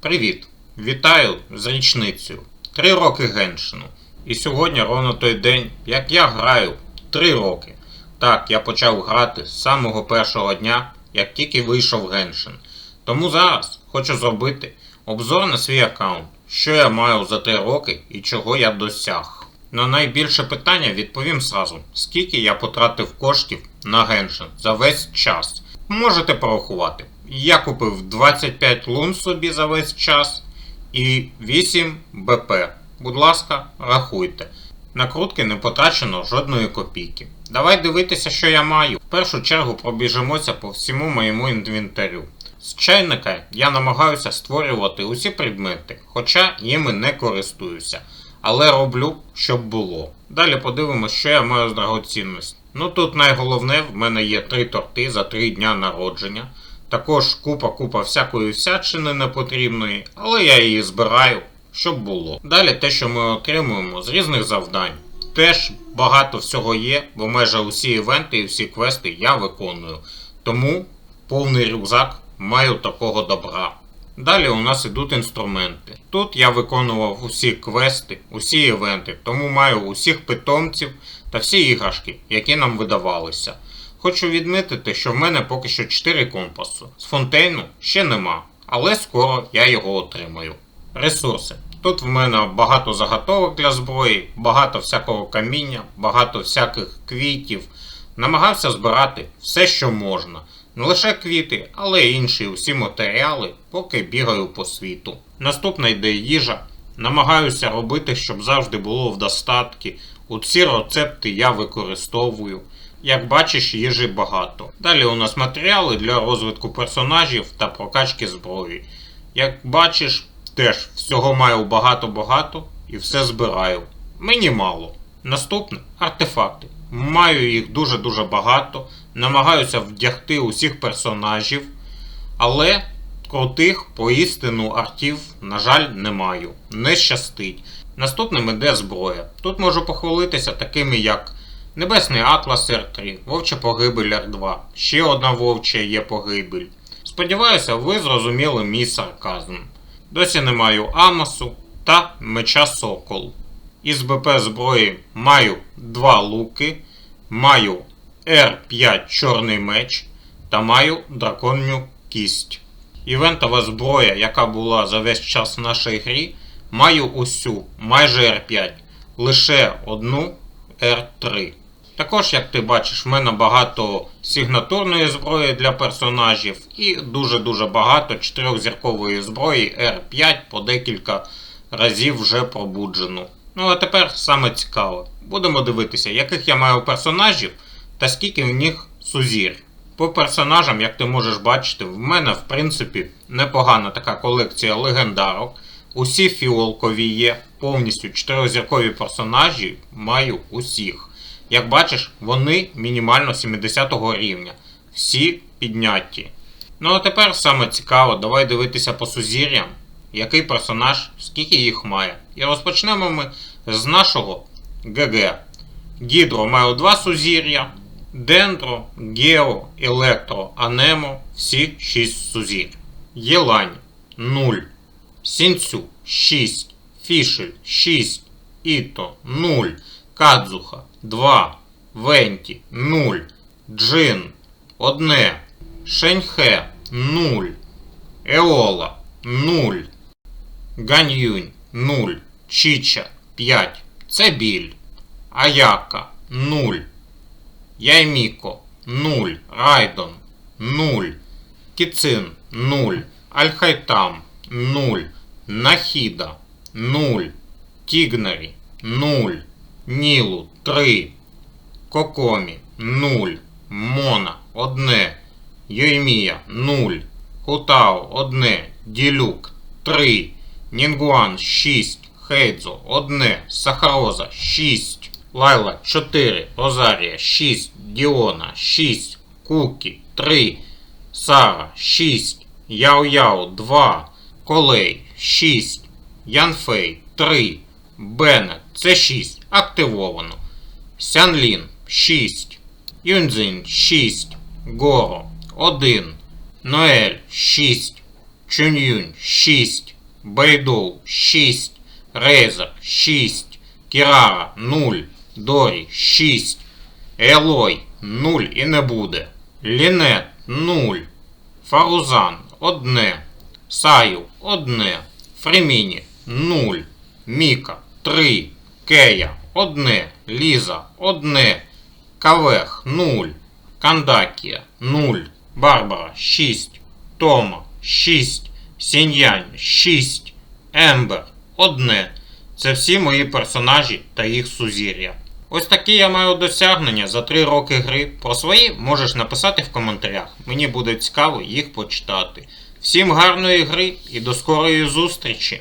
Привіт! Вітаю з річницею. Три роки Геншину. І сьогодні ровно той день, як я граю. Три роки. Так, я почав грати з самого першого дня, як тільки вийшов Геншин. Тому зараз хочу зробити обзор на свій аккаунт, що я маю за три роки і чого я досяг. На найбільше питання відповім сразу, скільки я потратив коштів на Геншин за весь час. Можете порахувати. Я купив 25 лун собі за весь час і 8 БП. Будь ласка, рахуйте. На крутки не потрачено жодної копійки. Давай дивитися, що я маю. В першу чергу пробіжимося по всьому моєму інвентарю. З чайника я намагаюся створювати усі предмети, хоча їми не користуюся. Але роблю, щоб було. Далі подивимося, що я маю з драгоцінності. Ну тут найголовне, в мене є три торти за три дня народження. Також купа-купа всякої всячини непотрібної, але я її збираю, щоб було. Далі те, що ми отримуємо з різних завдань. Теж багато всього є, бо майже усі івенти і всі квести я виконую. Тому повний рюкзак маю такого добра. Далі у нас ідуть інструменти. Тут я виконував усі квести, усі івенти, тому маю усіх питомців та всі іграшки, які нам видавалися. Хочу відмітити, що в мене поки що 4 компасу. З фонтейну ще нема, але скоро я його отримаю. Ресурси. Тут в мене багато заготовок для зброї, багато всякого каміння, багато всяких квітів. Намагався збирати все, що можна. Не лише квіти, але й інші усі матеріали, поки бігаю по світу. Наступна йде їжа. Намагаюся робити, щоб завжди було в достатки. У ці рецепти я використовую. Як бачиш, їжі багато. Далі у нас матеріали для розвитку персонажів та прокачки зброї. Як бачиш, теж всього маю багато-багато і все збираю. Мені мало. Наступне артефакти. Маю їх дуже-дуже багато. Намагаюся вдягти усіх персонажів, але крутих поістину артів, на жаль, не маю. Не щастить. Наступним іде зброя. Тут можу похвалитися такими як Небесний Атлас Р3, Вовча Погибель Р2, ще одна вовча є погибель. Сподіваюся, ви зрозуміли мій сарказм. Досі не маю Амасу та меча Сокол. Із БП зброї маю два луки, маю Р5 Чорний меч та маю драконню кість. Івентова зброя, яка була за весь час в нашій грі, маю усю майже Р5, лише одну R3. Також, як ти бачиш, в мене багато сигнатурної зброї для персонажів і дуже-дуже багато чотирьохзіркової зброї R5 по декілька разів вже пробуджено. Ну а тепер саме цікаве. Будемо дивитися, яких я маю персонажів та скільки в них сузір. По персонажам, як ти можеш бачити, в мене в принципі непогана така колекція легендарок. Усі фіолкові є, повністю чотирьохзіркові персонажі маю усіх. Як бачиш, вони мінімально 70 рівня. Всі підняті. Ну а тепер саме цікаво, давай дивитися по сузір'ям, який персонаж, скільки їх має. І розпочнемо ми з нашого ГГ. Гідро має два сузір'я. Дендро, Гео, Електро, Анемо всі 6 сузір. Єлань 0. Сінцю 6. Фішель 6. Іто 0. Кадзуха 2. Венті 0. Джин 1. Шеньхе 0. Еола 0. Ганьюнь 0. Чіча 5. Це біль. Аяка 0. Яйміко 0. Райдон 0. Кіцин 0. Альхайтам 0. Нахіда 0. Тігнері 0. Нілу 3. Кокомі 0. Мона 1. Йоймія 0. Хутао 1. Ділюк 3. Нінгуан 6. Хейдзо 1. Сахароза 6. Лайла 4. Розарія 6. Діона 6. Кукі 3. Сара 6. Яо-Яо 2. Колей 6. Янфей 3. Беннет це 6. Активовано. Сянлін 6. Юнзин 6. Горо 1. Ноель 6. Чуньюнь 6. Бейдоу 6, Рейзер 6, Кірара 0, Дорі 6, Елой 0 і не буде. Лінет 0, Фарузан 1, Саю 1, Фреміні 0, Міка 3, Кея 1, Ліза 1, Кавех 0, Кандакія 0, Барбара 6, Тома 6, Сіньянь 6, Ембер 1. Це всі мої персонажі та їх сузір'я. Ось такі я маю досягнення за 3 роки гри. Про свої можеш написати в коментарях. Мені буде цікаво їх почитати. Всім гарної гри і до скорої зустрічі!